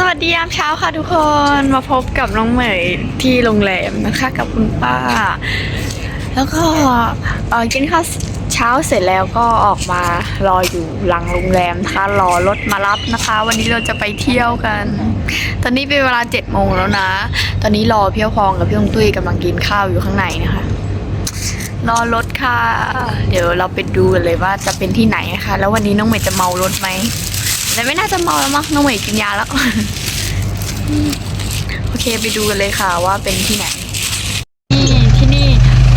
สวัสดียามเช้าค่ะทุกคนมาพบกับน้องเหมยที่โรงแรมนะคะกับคุณป้า แล้วก็เออกินข้าวเช้าเสร็จแล้วก็ออกมารออยู่หลังโรงแรมนะคะรอรถมารับนะคะ วันนี้เราจะไปเที่ยวกัน ตอนนี้เป็นเวลาเจ็ดโมงแล้วนะ ตอนนี้รอพี่พองกับพี่องตุ้ยกำลังกินข้าวอยู่ข้างในนะคะ รอรถค่ะ เดี๋ยวเราไปดูกันเลยว่าจะเป็นที่ไหนนะคะ แล้ววันนี้น้องเหมยจะเมารถไหม แต่ไม่น่าจะเมาแล้วมั้งน้องเหมยกินยาแล้ว โอเคไปดูกันเลยค่ะว่าเป็นที่ไหน นี่ที่นี่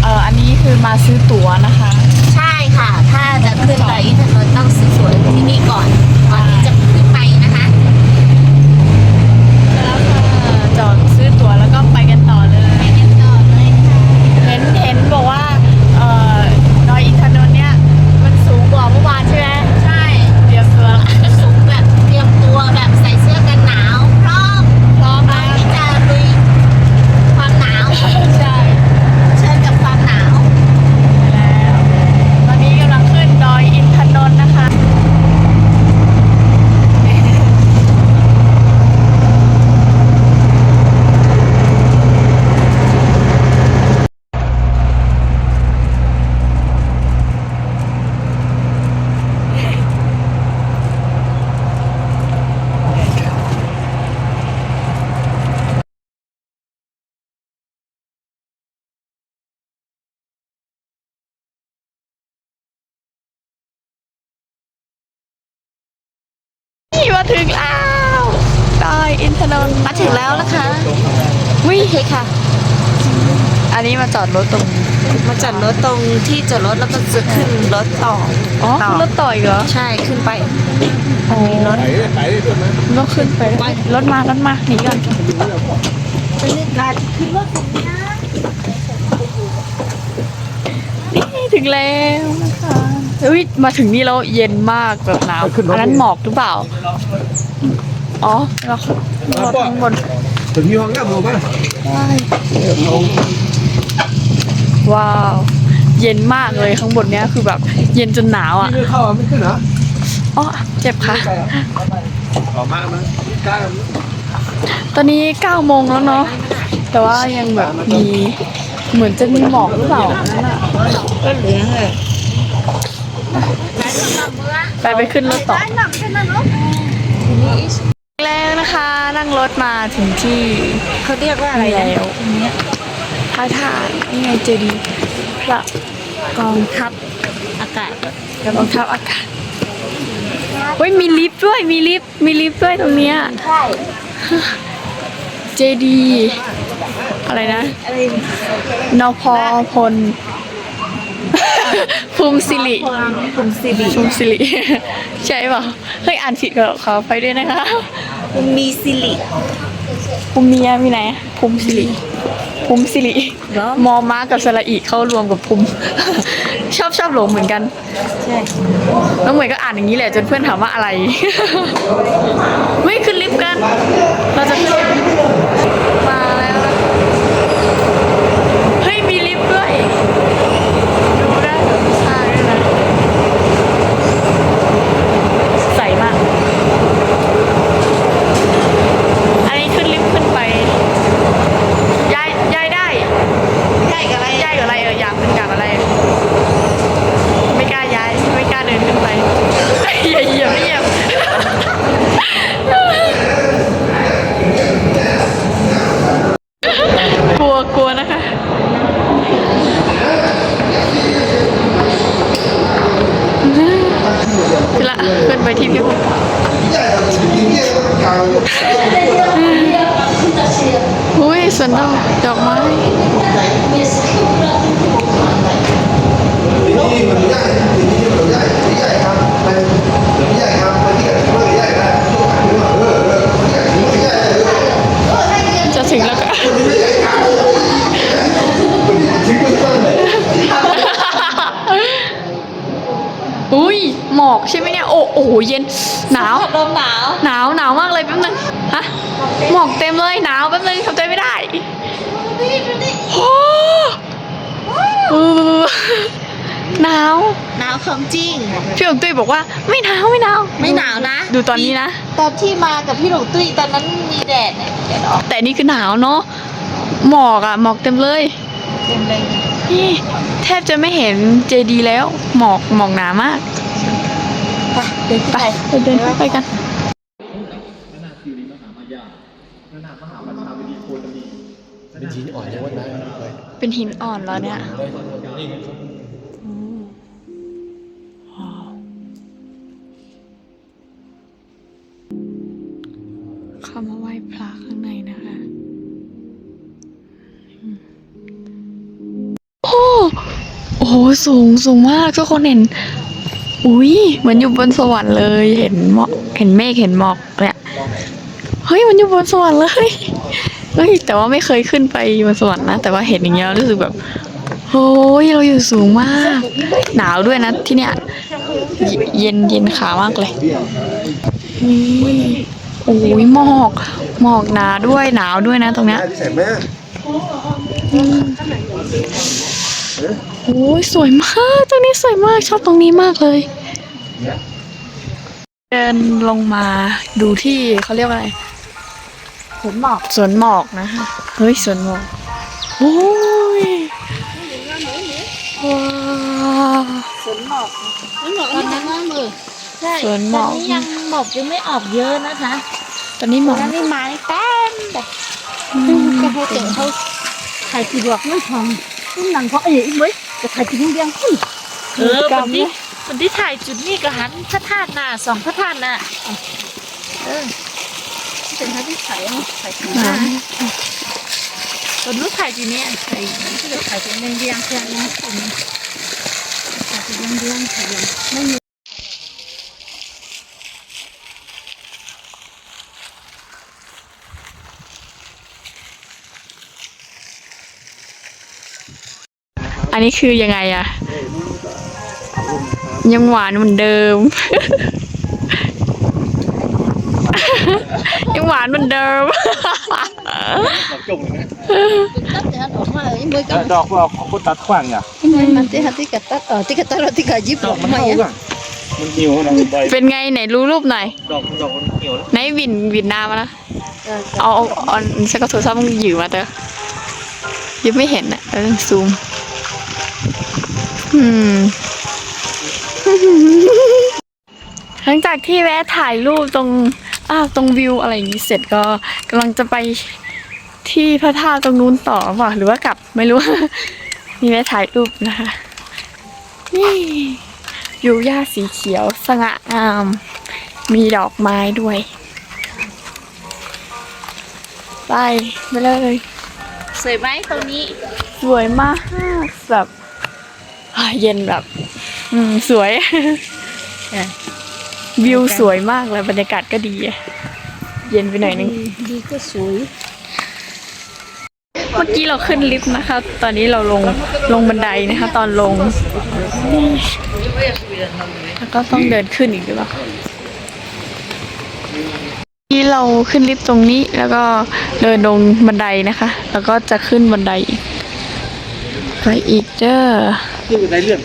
เอ่ออันนี้คือมาซื้อตั๋วนะคะ ใช่ค่ะ ถ้าจะขึ้นไปยอินทนนท์ต้องซื้อตั๋วที่นี่ก่อน ก่อนที่จะขึ้นไปนะคะ แล้วค่ะจอดซื้อตั๋วแล้วก็ไปกันต่อเลย ไปกันต่อเลยค่ะ เห็นเห็นบอกว่าเอ่อดอยอินทนนท์เนี่ยมันสูงกว่าเมื่อวานใช่ไหม ใช่ เตรียมตัวละ สูงแบบเตรียมตัวแบบใส่เสื้อกันหนาว พร้อม พร้อม พร้อ แล้ ม ว ที่จะลุยความหนาว ใช่ เชิญกับความหนาว แล้วตอนนี้กำลังขึ้นดอยอินทนนท์นะคะ นี่มา ถึงแล้วดอยอินทนนท์มาถึงแล้วนะคะวิโอเคค่ะ อันนี้มาจอดรถตรงมาจอดรถตรงที่จอดรถแล้วก็จะขึ้นรถต่ออ๋อต่อขึ้นรถต่ออีกเหรอใช่ขึ้นไปอ๋อรถต้องขึ้นไปรถมารถมาหนีก่อนไปเลือกการขึ้นรถกันนะนี่ ถึงแล้วนะคะอุ้ยมาถึงนี่แล้วเย็นมากแบบหนาวอันนั้นหมอกหรือเปล่า อ๋อเราเราข้างบนถึงยี่ห้องับผมป่ะว้าว เย็นมากเลยข้างบนเนี้ยคือแบบ เย็นจนหนาวอะไม่เข้าไม่ขึ้นเหรออ๋อเจ็บค่ะออกมามั้ยกล้าตอนนี้เก้าโมงแล้วเนาะแต่ว่ายังแบบมีเหมือนจะมีหมอกหรือเปล่านั่นอะ ก็เหลืองเลยไปไปขึ้นรถต่อแล้วนะคะ นั่งรถมาถึงที่เขาเรียกว่าอะไรแล้วตรงเนี้ยพระธาตุนี่ไงเจดีย์พระกองทัพอากาศกองทัพอากาศเฮ้ยมีลิฟต์ด้วยมีลิฟต์มีลิฟต์ด้วยตรงเนี้ยใช่เจดีย์อะไรนะอะไรนพพล ภูมิสิริคุณสิริภูมิสิริใช่เปล่าเฮ้ยอ่านผิดก็ขอไปด้วยนะคะคุณมีสิริภูมิเมียมีไหนภูมิสิริภูมิสิริเหรอมอม้ากับสระอีเข้ารวมกับภูมิชอบชอบหลงเหมือนกันใช่น้องเหมยก็อ่านอย่างนี้แหละจนเพื่อนถามว่าอะไรไม่ขึ้นลิฟต์กัน เราจะขึ้นลิฟต์มาแล้วนะเฮ้ยมีลิฟต์ด้วย ดูได้แบบใช่ด้วยนะใสมาก อันนี้ขึ้นลิฟต์ขึ้นไปยายยายได้ ใช่กับอะไร ยายกับอะไรเอออยากเป็นกับอะไร ไม่กล้าย้าย ไม่กล้าเดินขึ้นไปอย่าเหยียบไม่เหยียบกลัวกลัวนะคะขึ้นละขึ้นไปที่พี่ภูมิอุ้ยสวนดอกดอกไม้ จะถึงแล้วก็อุ้ยหมอกใช่ไหมเนี่ย โอ้โอ้โหเย็นหนาว ลมหนาว หนาวหนาวมากเลยแป๊บนึง ฮะ หมอกเต็มเลย หนาวแป๊บนึงทำใจไม่ได้โอ้เออหนาว หนาว ของจริง พี่องตุ้ยบอกว่าไม่หนาวไม่หนาวไม่หนาวนะ ดูตอนนี้นะตตอนที่มากับพี่หลงตุ้ยตอนนั้นมีแดดเนี่ยแดดออกแต่นี่คือหนาวเนาะหมอกอะหมอกเต็มเลยเต็มเลยนี่แทบจะไม่เห็นเจดีแล้ว หมอกหมอกหนามากไปเดินขึ้นไปไปไปเดินขึ้นไปกันเป็นหินอ่อนยังว่าได้เลยเป็นหินอ่อนแล้วเนี่ย เข้ามาไหว้พระข้างในนะคะโอ้โอ้โหสูงสูงมากทุกคนเห็น อุ้ยเหมือนอยู่บนสวรรค์เลยเห็นหมอกเห็นเมฆเห็นหมอกเนี่ยเฮ้ยมันอยู่บนสวรรค์เลยเฮ้ยแต่ว่าไม่เคยขึ้นไปบนสวรรค์นะแต่ว่าเห็นอย่างเงี้ยรู้สึกแบบโอ้ยเราอยู่สูงมาก หนาวด้วยนะที่เนี้ยเยเย็นเย็นขามากเลย นี่ โอ้ยหมอกหมอกหนาด้วยหนาวด้วยนะตรงเนี้ยได้ที่ใส่แม่โอ้ยสวยมากตรงนี้สวยมากชอบตรงนี้มากเลย เดินลงมาดูที่เขาเรียกว่าอะไรเห็นหมอกสวนหมอกนะคะเฮ้ยสวนหมอกโอ้ยว้าวฝนหมอกตอนนั้นว่ามือ ใช่สวนหมตออนกนี้ยังหมอกยังไม่ออกเยอะนะคะตอนนี้หมตออนกนั้นนี่ไม้เต็มแบบก็เขาเจอเขาถ่ายจีบวกไม่ทำตุ้มหนังเขาเอ๋ยไหมจะถ่ายจีบเดียงอุ้ย เออวันที่วันที่ถ่ายจุดนี้ก็หันพระธาตุน่ะสองพระธาตุน่ะเออที่เป็นท่าที่ถ่ายอะถ่ายจีบหนาตอนนู้นถ่ายจุดนี้ถ่ายที่เราถ่ายจีบเดียงแค่นี้ถ่ายจีบเดียงถ่ายเดียงไม่มี อันนี้คือยังไงอะยังหวานเหมือนเดิม ยังหวานเหมือนเดิมจงเลยนะตัดแต่ออกมาเลยมือกับดอกว่าเขาตัดขวางอะมันที่ฮัตติกตัดเออที่กตัดเราที่กยิบดอออกกมันมาเท่าอะกันมันหิวนะใบเป็นไงไหนรู้รูปหน่อย ดอกดอกมันเหี่ยวแล้วไหนวินวินหน้ามานะเอาเอาเอาฉันก็โทรศัพท์มึงหยืมมาเถอะยังไม่เห็นอะเออซูม อืม หลังจากที่แวะถ่ายรูปตรงอ้าวตรงวิวอะไรอย่างนี้เสร็จก็กำลังจะไปที่พระธาตุตรงนู้นต่อเปล่ะหรือว่ากลับไม่รู้นี่แวะถ่ายรูปนะคะ นี่วิวหญ้าสีเขียวสง่างาม มีดอกไม้ด้วย ไปไปเลย สวยไหมตรงนี้ สวยมากแบบอ่า เย็นแบบ อืมสวย วิวสวยมากเลยบรรยากาศก็ดี เย็นไปหน่อยนึง ดีก็สวย เมื่อกี้เราขึ้นลิฟต์นะคะ ตอนนี้เราลงลงบันไดนะคะ ตอนลงนี่แล้วก็ต้องเดินขึ้นอีกหรือเปล่าที่เราขึ้นลิฟต์ตรงนี้แล้วก็เดินลงบันไดนะคะ แล้วก็จะขึ้นบันไดอีกไปอีกเด้อ คือในเรื่อง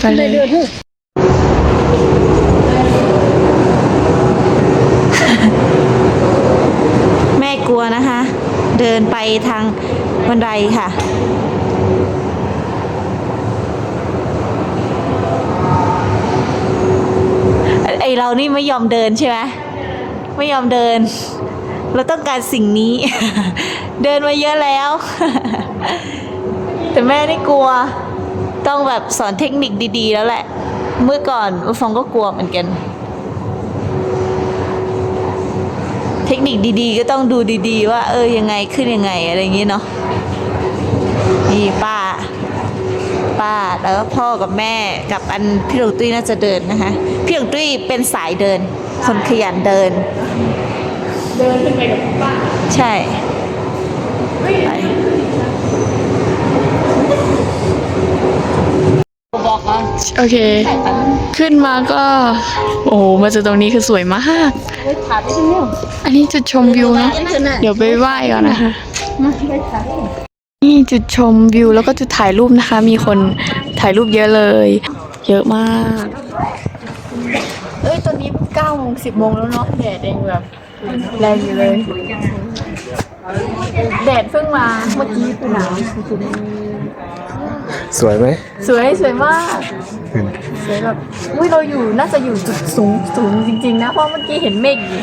ไปเลยแม่กลัวนะคะ เดินไปทางบันไดค่ะ ไอเรานี่ไม่ยอมเดินใช่ไหมไม่ยอมเดิน เราต้องการสิ่งนี้ เดินมาเยอะแล้ว แต่แม่นี่กลัว ต้องแบบสอนเทคนิคดีๆ แล้วแหละ เมื่อก่อนฟองก็กลัวเหมือนกัน เทคนิคดีๆ ก็ต้องดูดีๆ ว่า เออยังไงขึ้นยังไงอะไรอย่างงี้เนาะนี่ป้า ป้าแล้วก็พ่อกับแม่กับอันพี่หลงตุ้ยน่าจะเดินนะคะ พี่หลงตุ้ยเป็นสายเดิน คนขยันเดิน เดินขึ้นไปกับป้า ใช่ไป อกก่อนโอเคขึ้นมาก็ โอ้โหมาจากตรงนี้คือสวยมากอันนี้จุดชมวิวเนอะเดี๋ยวไปไหว้ก่อนนะคะนี่จุดชมวิวแล้วก็จุดถ่ายรูปนะคะ มีคนถ่ายรูปเยอะเลย เยอะมากเอ้ยตัวนี้เก้าโมงสิบโมงแล้วเนาะแดดเองแบบแรงอยู่เลยแดดเพิ่งมาเมื่อกี้คือหนาว สวยไหมสวยสวยมาก สวยแบบอุ้ยเราอยู่น่าจะอยู่จุดสูงสูงจริง ๆ นะ เพราะเมื่อกี้เห็นเมฆอยู่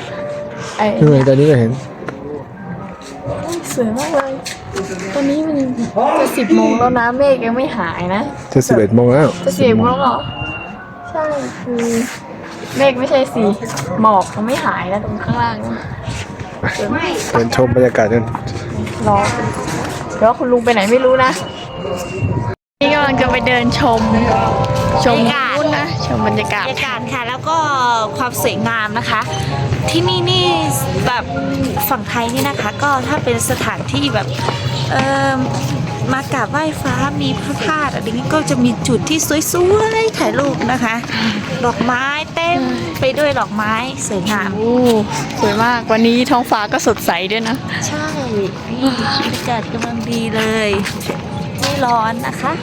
ไอ้เหนื่อยตอนนี้ก็เห็น สวยมากเลย ตอนนี้มันจะสิบโมงแล้วนะเมฆยังไม่หายนะ จะสิบเอ็ดโมงแล้ว จะสิบโมงแล้วเหรอ ใช่คือเมฆไม่ใช่สีหมอกยังไม่หายนะตรงข้างล่างนะสวยมากเดินชมบรรยากาศกันรอเดี๋ยวว่าคุณลุงไปไหนไม่รู้นะ นี่กำลังจะไปเดินชม ชมบรรยากาศ นู่นนะชมบรรยากาศบรรยากาศค่ะ แล้วก็ความสวยงามนะคะ ที่นี่นี่แบบฝั่งไทยนี่นะคะ ก็ถ้าเป็นสถานที่แบบเออมากราบไหว้ฟ้ามีพระธาตุอะไรนี้ก็จะมีจุดที่สวยๆถ่ายรูปนะคะ ดอกไม้เต็มไปด้วยดอกไม้สวยงาม โอ้สวยมากวันนี้ท้องฟ้าก็สดใสด้วยนะ ใช่นี่บรรยากาศกำลังดีเลย ไม่ร้อนนะคะ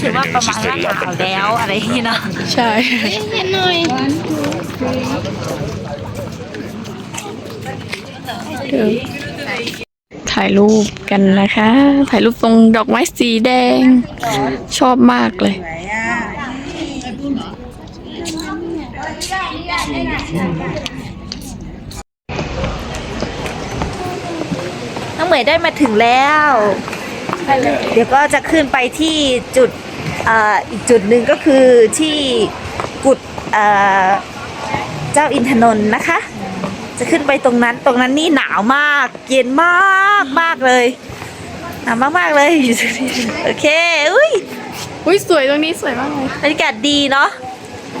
ถือว่าประมาณว่าหนาวแล้วอะไรอย่างนี้เนาะใช่เดี๋ยถ่ายรูปกันนะคะ ถ่ายรูปตรงดอกไม้สีแดง ชอบมากเลย องเหมยได้มาถึงแล้ว เดี๋ยวก็จะขึ้นไปที่จุดเอ่ออีกจุดหนึ่งก็คือที่กุดเอ่อเจ้าอินทนนท์นะคะ จะขึ้นไปตรงนั้นตรงนั้นนี่หนาวมากเย็นมากมากเลยหนาวมากๆเลยโอเคอุ้ยอุ้ยสวยตรงนี้สวยมากเลยบรรยากาศดีเนาะ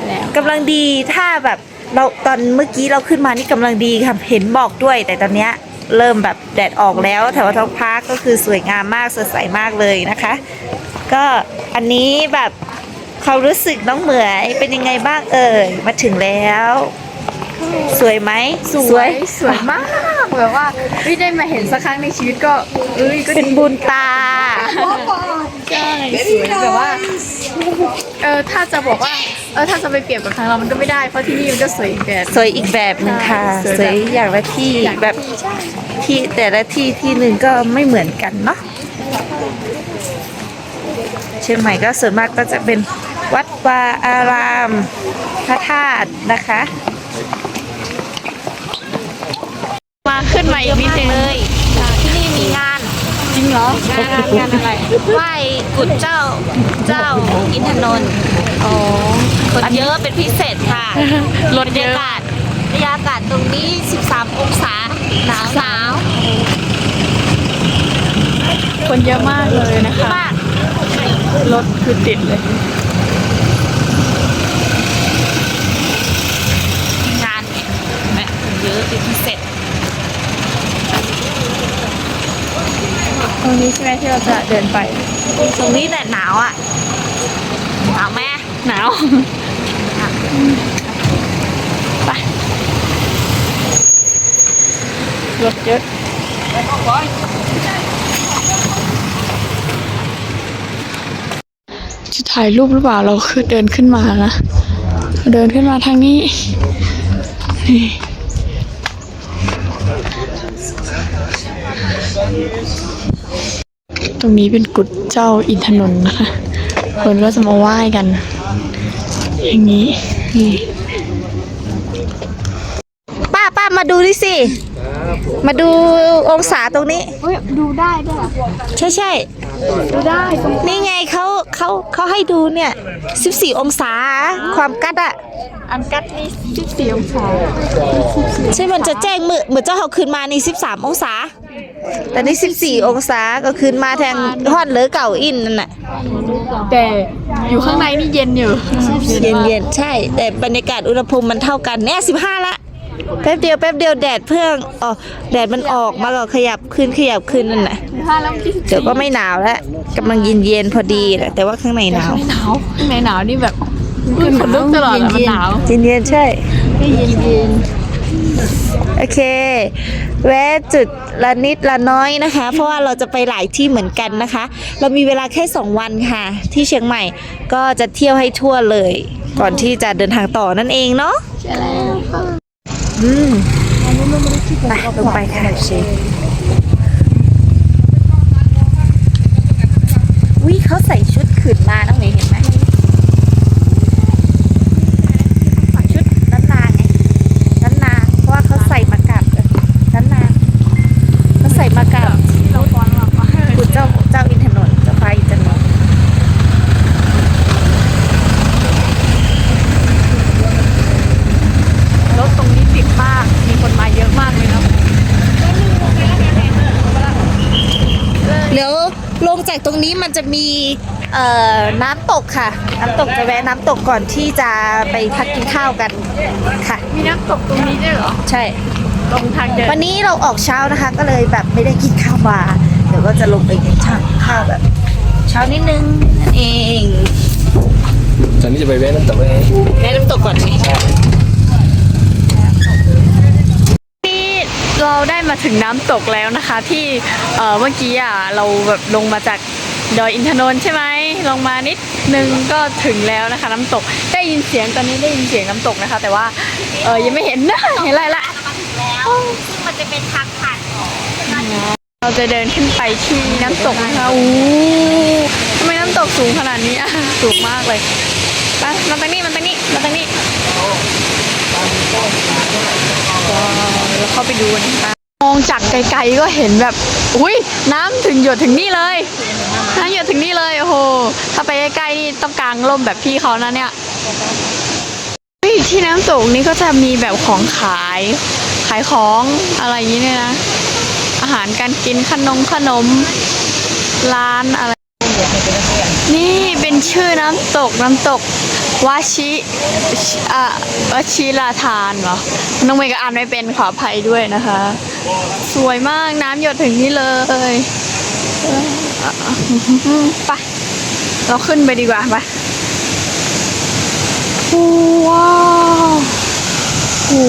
แล้วกำลังดีถ้าแบบเราตอนเมื่อกี้เราขึ้นมานี่กำลังดีค่ะเห็นหมอกด้วยแต่ตอนเนี้ย เริ่มแบบแดดออกแล้วแถวท้องพาร์คก็คือสวยงามมากสดใสมากเลยนะคะ ก็อันนี้แบบความรู้สึกน้องเหมยเป็นยังไงบ้างเอ่ยมาถึงแล้ว สวยไหมสวยสวยมากแบบว่าไม่ได้มาเห็นสักครั้งในชีวิตก็เอ้ยก็เป็นดีบุญตาใช่สวยแต่ว่า เออถ้าจะบอกว่าเออถ้าจะไปเปรียบกับทางเรามันก็ไม่ได้เพราะที่นี่มันก็สวยอีกแบบ สวยอีกแบบหนึ่งค่ะ ใช่สสววยยแบบอย่างละที่อย่างแบบที่แต่ละที่ที่หนึ่งก็ไม่เหมือนกันเนาะเชียงใหม่ก็ส่วนมากก็จะเป็นวัดวาอารามพระธาตุนะคะ มาขึ้นมาอีกนิดนึงเลยที่นี่มีงาน จริงเหรองานงานอะไรไหว้กุฎเจ้าเจ้าอินทนนท์อ๋อคนเยอะเป็นพิเศษค่ะรถบรรเยยาอะ กาศบรรยากาศตรงนี้ 13 องศาหนาวหนาวคนเยอะมากเลยนะคะ มากรถคือติดเลย งานเนี่ยแม่คนเยอะเป็นพิเศษ รงนี้ใช่ไหมที่เราจะเดินไป ตรงนี้แหละหนาวอะ หนาวไหมหนาวไปรถเยอะจะถ่ายรูปหรือเปล่าเราคือเดินขึ้นมานะ เดินขึ้นมาทางนี้นี่ ตรงนี้เป็นกุฎเจ้าอินทนนท์นะคะ คนก็จะมาไหว้กัน อย่างนี้นี่ป้าป้ามาดูดิสิ มาดูองศาตรงนี้เฮ้ยดูได้ด้วยใช่ใช่ดูได้ตรงนี่ไงเขาเขาเขาให้ดูเนี่ย 14 องศาความกัดอะ อันกัดนี่สิบสี่องศาใช่มันจะแจ้งมือเหมือนเจ้าเขาคืนมานี่13องศา แต่นี่14องศาก็คืนมาแทงฮอดเหลือเก่าอินนั่นน่ะแต่อยู่ข้างในนี่เย็นอยู่ เย็นเย็นๆใช่ แต่บรรยากาศอุณหภูมิมันเท่ากันเนี่ย15ละแป๊บเดียวแป๊บเดียวแดดเพิ่งอ๋อแดดมันออกมาก็ขยับขึ้นขยับขึ้นนั่นน่ะถ้าแล้วมันที่สิบเดี๋ยวก็ไม่หนาวแล้วกำลังเย็นเย็นๆพอดีแหละแต่ว่าข้างในหนาวหนาวข้างในหนาวนี่แบบ ขึ้นขนลุกตลอดอะมันหนาว เย็นเย็นๆใช่เย็นเย็นโอเค แวะจุดละนิดละน้อยนะคะ เพราะว่าเราจะไปหลายที่เหมือนกันนะคะ เรามีเวลาแค่ 2 วันค่ะ ที่เชียงใหม่ก็จะเที่ยวให้ทั่วเลย ก่อนที่จะเดินทางต่อนั่นเองเนาะใช่แล้วค่ะอืมไปลงไปค่ะเชฟวิเขาใส่ชุดขืนมาน้องเมย์เห็นไหมชุดล้านนาไงล้านนา เพราะว่าเขาใส่มากราบเลยล้านนาเขาใส่มากราบคุณเจ้าเจ้าอินทนนท์เจ้าฟ้าอินทนนท์ รถตรงนี้ติดมาก มีคนมาเยอะมากเลยเนาะ เดี๋ยวลงจากตรงนี้มันจะมี เอ่อน้ำตกค่ะ น้ำตกจะแวะน้ำตกก่อนที่จะไปพักกินข้าวกันค่ะ มีน้ำตกตรงนี้ด้วยเหรอ ใช่ ตรงทางเดินวันนี้เราออกเช้านะคะ ก็เลยแบบไม่ได้กินข้าวมาเดี๋ยวก็จะลงไปกินข้าวแบบ เช้านิดนึงนั่นเองตอนนี้จะไปแวะน้ำตกไว้แวะน้ำตกก่อนไหมนี่เราได้มาถึงน้ำตกแล้วนะคะ ที่เอ่อเมื่อกี้อะเราแบบลงมาจาก ดอยอินทนนท์ใช่ไหมลงมานิดนึงก็ถึงแล้วนะคะ น้ำตกได้ยินเสียงตอนนี้ได้ยินเสียงน้ำตกนะคะ แต่ว่าเออยังไม่เห็นนะเห็นอะไรละแล้วซึ่งมันจะเป็นทางผ่านของเราจะเดินขึ้นไปที่น้ำตกนะคะอู้ทำไมน้ำตกสูงขนาดนี้อะสูงมากเลยไปมาตรงนี้มาตรงนี้มาตรงนี้ว้าวเราเข้าไปดูกันนะคะม องจากไกลๆก็เห็นแบบ อุ้ยน้ำถึงหยดถึงนี่เลย น้ำหยดถึงนี่เลยโอ้โห ถ้าไปใกล้ๆนี่ต้องกางร่มแบบพี่เขานะเนี่ยที่น้ำตกนี้ก็จะมีแบบของขาย ขายของอะไรอย่างนี้เนี่ยนะ อาหารการกินขนมขนม ร้านอะไร นี่เป็นชื่อน้ำตกน้ำตกวาชิชอะวชิราทานเหรอ น้องเมย์ก็อ่านไม่เป็นขออภัยด้วยนะคะ สวยมากน้ำหยดถึงนี่เลยไปเราขึ้นไปดีกว่าไปว้าวโอ้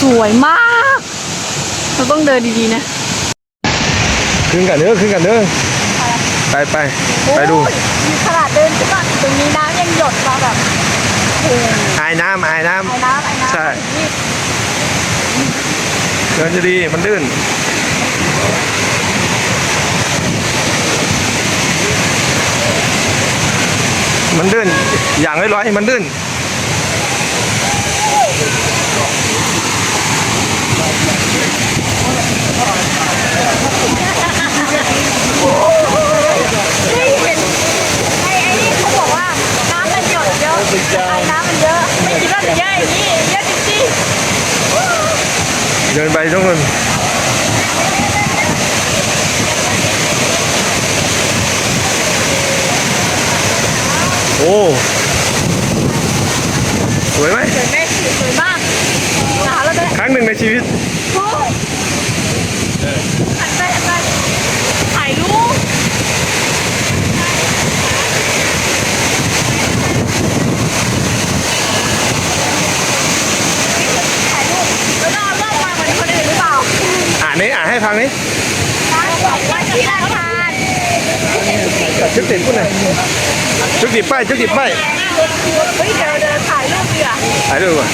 สวยมาก เราต้องเดินดีๆนะ ขึ้นกันเด้อขึ้นกันเด้อ ไปไปไปดูมีขนาดเดินขึ้นมาตรงนี้น้ำยังหยดมาแบบอายน้ำอายน้ไอ้น้ำไอ้ำน้ำใช่เดินจะดีมันลื่น มันลื่น อย่างร้อยๆมันลื่นไอ้ไอ้นี่เขาบอกว่าน้ำมันหยดเยอะไอ้น้ำมันเยอะ ไม่คิดว่าจะเยอะอย่างนี้เยอะจริง เดินไปทุกคนโอ้สวยไหมๆสวยไหมสวยมากหาแล้วจะครั้งหนึ่งในชีวิต โอ้หันไปหันไปถ่ายรูปถ่ายรูปแล้วเราเลิกมาเหมือนคนอื่นหรือเปล่า อ่านนี้อ่านให้ฟังนี้ ว่าที่ราทานชุดติดปุ่นหน่อยชุดติดป้ายชุดติดป้ายเฮ้ยเดี๋ยวเดินถ่ายรูปดีกว่าถ่ายรูปก่อน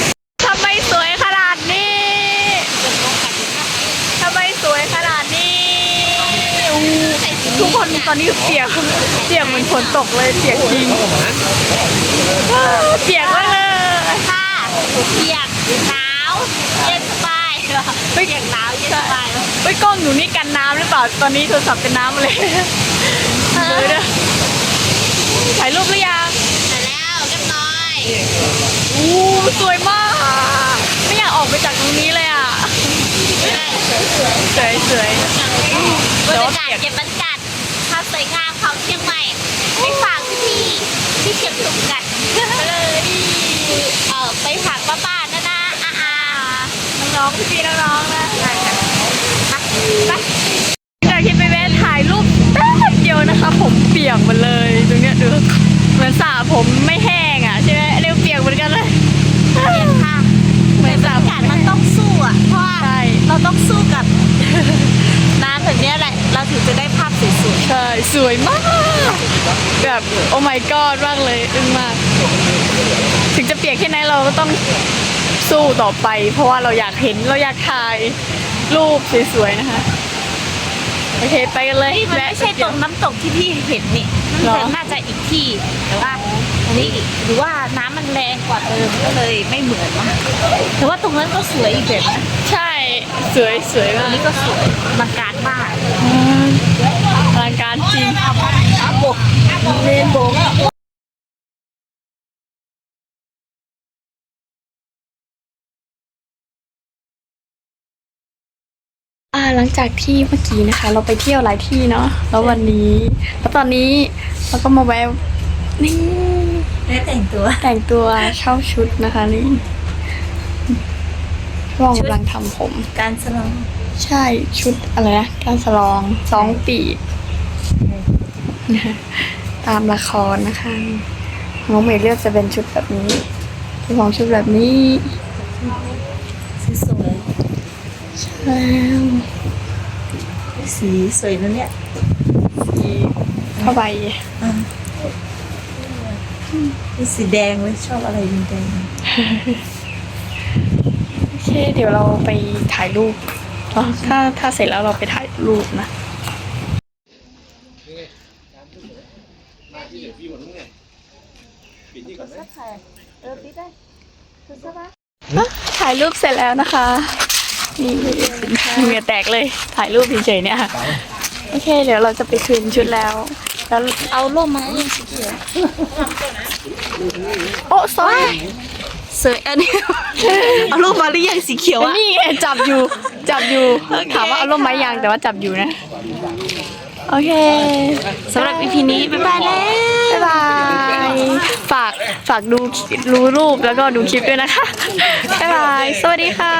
ทำไมสวยขนาดนี้ทำไมสวยขนาดนี้อู้ทุกคนตอนนี้เปียกเปียกเหมือนฝนตกเลยเปียกจริงอ้าวเปียกมากเลยค่ะเปียกหนาวเย็นส บายเปียกหนาวเย็นสบายเฮ้ยกล้องหนูนี่กันน้ำหรือเปล่า ตอนนี้โทรศัพท์เป็นน้ำเลยเลยเด้อถ่ายรูปหรือยังแต่แล้วเรียบร้อยอู้สวยมาก ไม่อยากออกไปจากตรงนี้เลยอะสวยสวยบรรยากาศเก็บบรรยากาศความสวยงามของเชียงใหม่ไปฝากพี่ๆที่เชียงตุงกันเลยเออไปฝากป้า น้องพี่ๆน้องนะได้ค่ะไปเจอคิดไปเวทถ่ายรูปแป๊บเดียวนะคะ ผมเปียกหมดเลยดูเนี้ยดูเหมือนสระผมไม่แห้งอะใช่ไหมเรียกเปียกเหมือนกันเลยค่ะเหมือนสระผมมันต้องสู้อะเพราะว่เราต้องสู้กับน้ำแบบนี้แหละ เราถึงจะได้ภาพสวยๆใช่สวยมากแบบโอ้ my god มากเลยอึ้งมาก ถึงจะเปียกแค่ไหนเราก็ต้อง สู้ต่อไป เพราะว่าเราอยากเห็นเราอยากถ่ายรูปสวยๆนะคะ โอเคไปกันเลยนี่มันไม่ใช่ตรงน้ำตกที่พี่เห็นนี่หรอมันน่าจะอีกที่แต่ว่าอันนี้หรือว่าน้ำมันแรงกว่าเดิมก็เลยไม่เหมือนนะแต่ว่าตรงนั้นก็สวยอีกแบบนะใช่สวยสวยอัมานกนี้ก็สวยบางการมากอลังการจริงเรนโบว์ หลังจากที่เมื่อกี้นะคะ เราไปเที่ยวหลายที่เนาะแล้ววันนี้แล้วตอนนี้เราก็มาแวะนี่แม่แต่งตัว แต่งตัวเช่าชุดนะคะนี่ลองกำลังทำผม การสลอง ใช่ชุดอะไรนะการสลองสองปีบตามละครนะคะน้องเมย์เลือกจะเป็นชุดแบบนี้ชุดของชุดแบบนี้สวยแล้วๆ สีสวยนะเนี่ย สีผ้าใบนี่สีแดงเลยชอบอะไรแดงโอเคเดี๋ยวเราไปถ่ายรูปเนอะถ้าถ้าเสร็จแล้วเราไปถ่ายรูปนะถ่ายรูปเสร็จแล้วนะคะ นี่เหงื่อแตกเลยถ่ายรูปเฉยๆเนี่ยค่ะโอเค เดี๋ยวเราจะไปคืนชุดแล้ว แล้วเอาร่มมาให้สีเขียวโอ้สวยสวยอันนี้เอารูปมาหรือยังสีเขียวอะนี่ไงจับอยู่จับอยู่ถามว่าเอาร่มไม้ยางแต่ว่าจับอยู่นะโอเคสำหรับ EP นี้บ๊ายบายแล้วบ๊ายบายฝากฝากดูดูรูปแล้วก็ดูคลิปด้วยนะคะบ๊ายบายสวัสดีค่ะ